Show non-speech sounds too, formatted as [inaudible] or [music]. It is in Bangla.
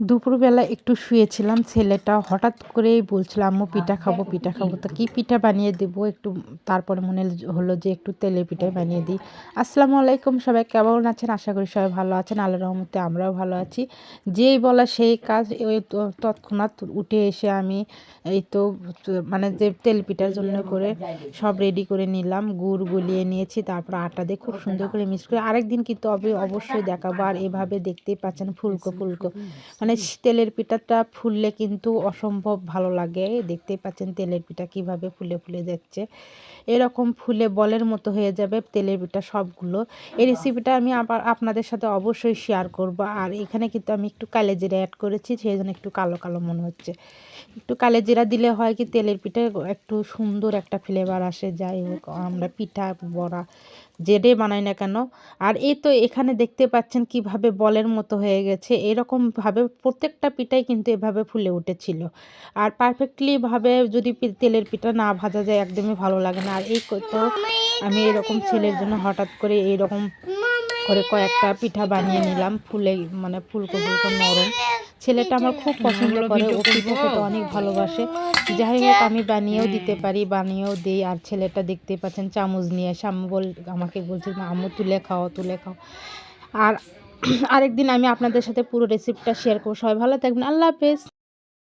দুপুরবেলা একটু শুয়েছিলাম, ছেলেটা হঠাৎ করেই বলছিল, আম্মু, পিঠা খাব পিঠা খাব। তো কী পিঠা বানিয়ে দেবো? একটু তারপরে মনে হলো যে একটু তেলের পিঠাই বানিয়ে দিই। আসসালামু আলাইকুম, সবাই কেমন আছেন? আশা করি সবাই ভালো আছেন আল্লাহ রহমতে আমরাও ভালো আছি। যেই বলা সেই কাজ, ওই তৎক্ষণাৎ উঠে এসে আমি এই তো মানে যে তেল পিঠার জন্য করে সব রেডি করে নিলাম, গুড় গুলিয়ে নিয়েছি, তারপর আটা দিয়ে খুব সুন্দর করে মিক্স করে, আরেকদিন কিন্তু অবশ্যই অবশ্যই দেখাবো। আর এভাবে দেখতেই পাচ্ছেন, ফুলকো ফুলকো। মানে তেলের পিঠাটা ফুললে কিন্তু অসম্ভব ভালো লাগে। দেখতেই পাচ্ছেন তেলের পিঠা কীভাবে ফুলে ফুলে যাচ্ছে। এরকম ফুলে বলের মতো হয়ে যাবে তেলের পিঠা সবগুলো। এই রেসিপিটা আমি আবার আপনাদের সাথে অবশ্যই শেয়ার করব। আর এখানে কিন্তু আমি একটু কালে জিরা অ্যাড করেছি সেই জন্য একটু কালো কালো মনে হচ্ছে। একটু কালে জিরা দিলে হয় কি তেলের পিঠে একটু সুন্দর একটা ফ্লেভার আসে। যাই হোক আমরা পিঠা বড়া জেডে বানাই না কেন? আর এই তো এখানে দেখতে পাচ্ছেন কীভাবে বলের মতো হয়ে গেছে। এরকমভাবে প্রত্যেকটা পিঠাই কিন্তু এভাবে ফুলে উঠেছিল। আর পারফেক্টলিভাবে যদি তেলের পিঠা না ভাজা যায় একদমই ভালো লাগে না। আর এই তো আমি এরকম ছেলের জন্য হঠাৎ করে এইরকম করে কয়েকটা পিঠা বানিয়ে নিলাম। ফুলে মানে ফুলকো ফুলকো নরম। ছেলেটা আমার খুব পছন্দ করে। ও পিঠা খেতে অনেক ভালোবাসে। যাই হোক আমি বানিয়েও দিতে পারি বানিয়েও দিই। আর ছেলেটা দেখতে পাচ্ছেন চামচ নিয়ে এসে আম্মু বল আমাকে বলছে "মা, আম্মু তুলে খাও তুলে খাও। আর [clears throat] আরেকদিন আমি আপনাদের সাথে পুরো রেসিপিটা শেয়ার করব। সবাই ভালো থাকবেন। আল্লাহ হাফেজ।